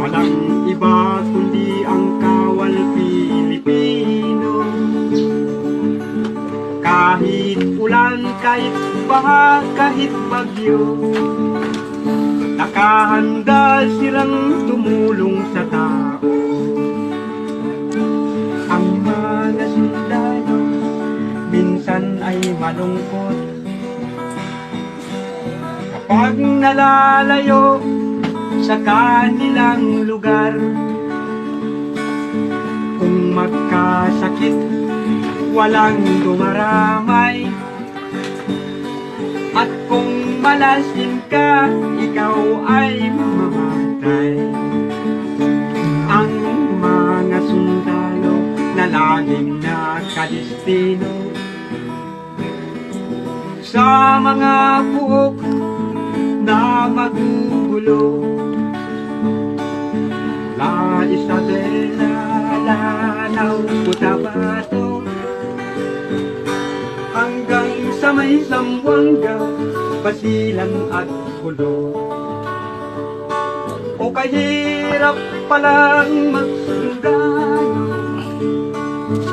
Walang iba kundi ang kawal Pilipino. Kahit ulan, kahit baha, kahit bagyo Nakahanda silang tumulong sa tao. Ang mga sundalo minsan ay malungkot Kapag nalalayo sa kanilang lugar Kung magkasakit, walang dumaramay. At kung malasin ka, ikaw ay mamamatay. Ang mga sundalo na laging nakadestino Sa mga buhok na magugulo. La Isabela, Lanao, Cotabato Hanggang sa may Zamboanga, Basilan at Kulo O kahirap palang magsundalo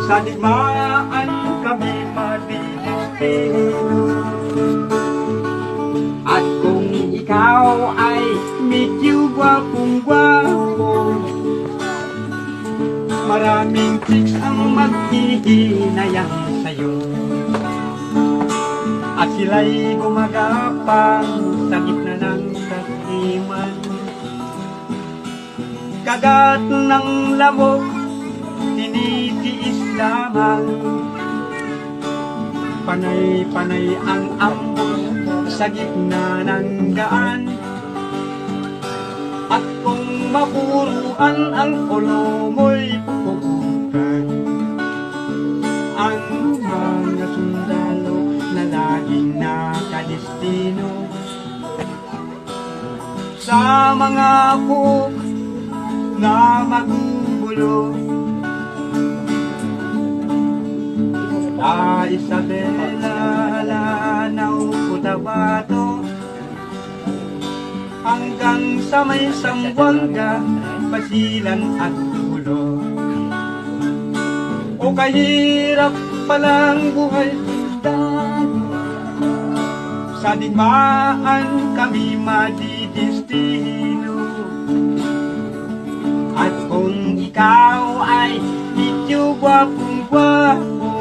Sa digmaan kami madidistino Maraming chicks ang maghihinayang sa'yo. At sila'y gumagapang sa gitna ng kahiman Kagat ng lamok, tinitiis lamang. Panay-panay ang ambon sa gitna ng daan. At kung mapuruan ang ulo mo'y pupukan. Ang mga sundalo na laging nakadestino. Sa mga buhok na magugulo. La Isabela, Lanao, Cotabato Hanggang sa may Sambuanga, Basilan at Tulo O kahirap palang buhay Sa digmaan kami madidistino At kung ikaw ay medyo gwapong gwapo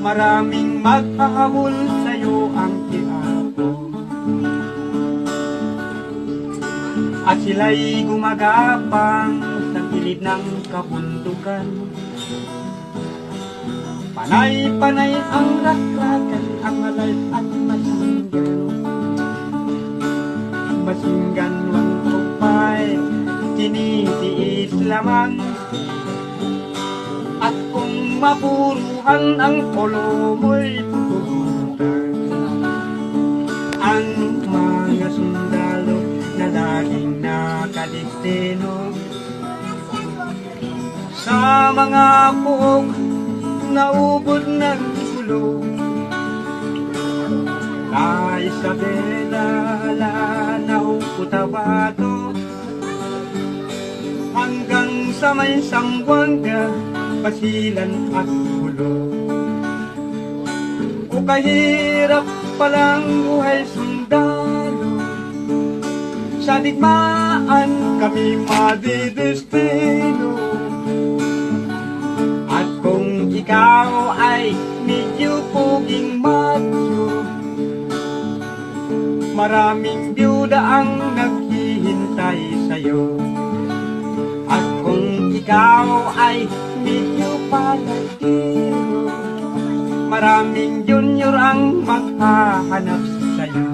Maraming maghahabol sa'yo ang At sila'y gumagapang sa gilid ng kabundukan. Panay-panay ang rakrakan, ang alay at masinggan Masinggan mang kupay, tinitiis lamang. At kung mapuruhan ang polo mo'y nakadestino Sa mga puok na ubod ng gulo La Isabela, Lanao, Cotabato Hanggang sa may Sambuanga, Basilan at Kulo O kahirap palang buhay sundalo Sa digmaan kami madidestino At kung ikaw ay medyo puging macho Maraming byuda ang naghihintay sa'yo. At kung ikaw ay medyo palatiro Maraming junior ang maghahanap sa'yo.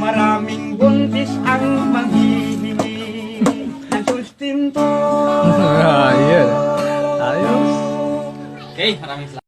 Maraming buntis ang maghihingi ng sustento Ayun. Ayos. Okay, maraming salamat.